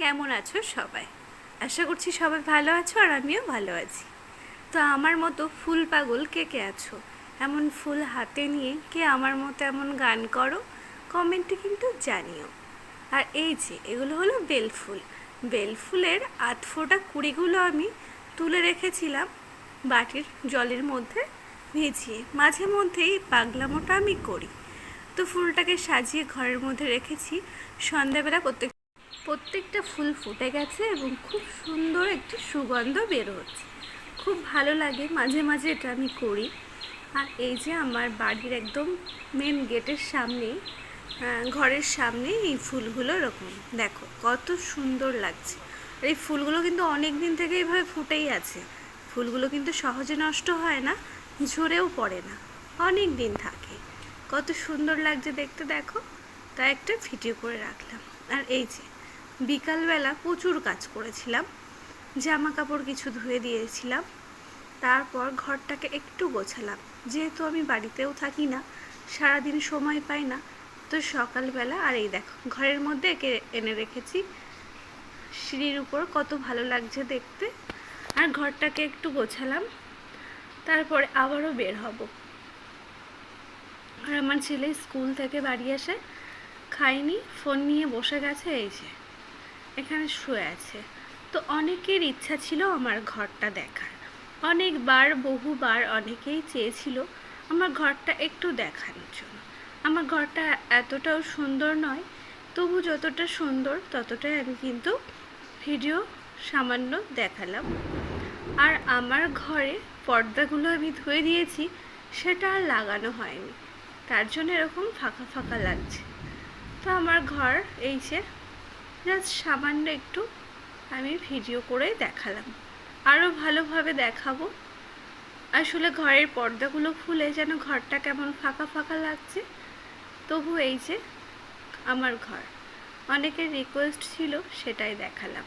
কেমন আছো সবাই? আশা করছি সবাই ভালো আছো আর আমিও ভালো আছি। তো আমার মতো ফুল পাগল কে কে আছো? এমন ফুল হাতে নিয়ে কে আমার মতো এমন গান করো? কমেন্টে কিন্তু জানিও। আর এই যে, এগুলো হলো বেল ফুল। বেল ফুলের আট ফোঁটা কুড়িগুলো আমি তুলে রেখেছিলাম বাটির জলের মধ্যে ভিজিয়ে। মাঝে মধ্যেই পাগলামোটা আমি করি। তো ফুলটাকে সাজিয়ে ঘরের মধ্যে রেখেছি। সন্ধ্যাবেলা প্রত্যেক প্রত্যেকটা ফুল ফুটে গেছে এবং খুব সুন্দর একটি সুগন্ধ বের হচ্ছে। খুব ভালো লাগে মাঝে মাঝে এটা আমি করি। আর এই যে আমার বাড়ির একদম মেন গেটের সামনেই আহ, ঘরের সামনে এই ফুলগুলো এরকম। দেখো কত সুন্দর লাগছে। আর এই ফুলগুলো কিন্তু অনেক দিন থেকে এইভাবে ফুটেই আছে। ফুলগুলো কিন্তু সহজে নষ্ট হয় না ঝরেও পড়ে না। অনেক দিন থাকে। কত সুন্দর লাগছে দেখতে দেখো। তাই একটা ভিডিও করে রাখলাম। আর এই যে বিকালবেলা প্রচুর কাজ করেছিলাম জামা কাপড় কিছু ধুয়ে দিয়েছিলাম, তারপর ঘরটাকে একটু গোছালাম। যেহেতু আমি বাড়িতেও থাকি না, সারাদিন সময় পাই না, তো সকালবেলা, আর এই দেখো, ঘরের মধ্যে একে এনে রেখেছি। সিঁড়ির উপর কত ভালো লাগছে দেখতে। আর ঘরটাকে একটু গোছালাম, তারপরে আবারও বের হব। আর আমার ছেলে স্কুল থেকে বাড়ি এসে খাইনি ফোন নিয়ে বসে গেছে, এই যে। এখানে শুয়ে আছে। তো অনেকের ইচ্ছা ছিল আমার ঘরটা দেখার। অনেকবার, বহুবার অনেকেই চেয়েছিল আমার ঘরটা একটু দেখানোর জন্য। আমার ঘরটা এতটাও সুন্দর নয়, তবু যতটা সুন্দর ততটাই আমি কিন্তু ভিডিও সামান্য দেখালাম। আর আমার ঘরে পর্দাগুলো আমি ধুয়ে দিয়েছি, সেটা আর লাগানো হয়নি। তার জন্য এরকম ফাঁকা ফাঁকা লাগছে। তো আমার ঘর এই যে জাস্ট সামান্য একটু আমি ভিডিও করে দেখালাম। আরও ভালোভাবে দেখাবো। আসলে ঘরের পর্দাগুলো ফুলে যেন ঘরটা কেমন ফাঁকা ফাঁকা লাগছে। তবু এই যে আমার ঘর। অনেকের রিকোয়েস্ট ছিল সেটাই দেখালাম।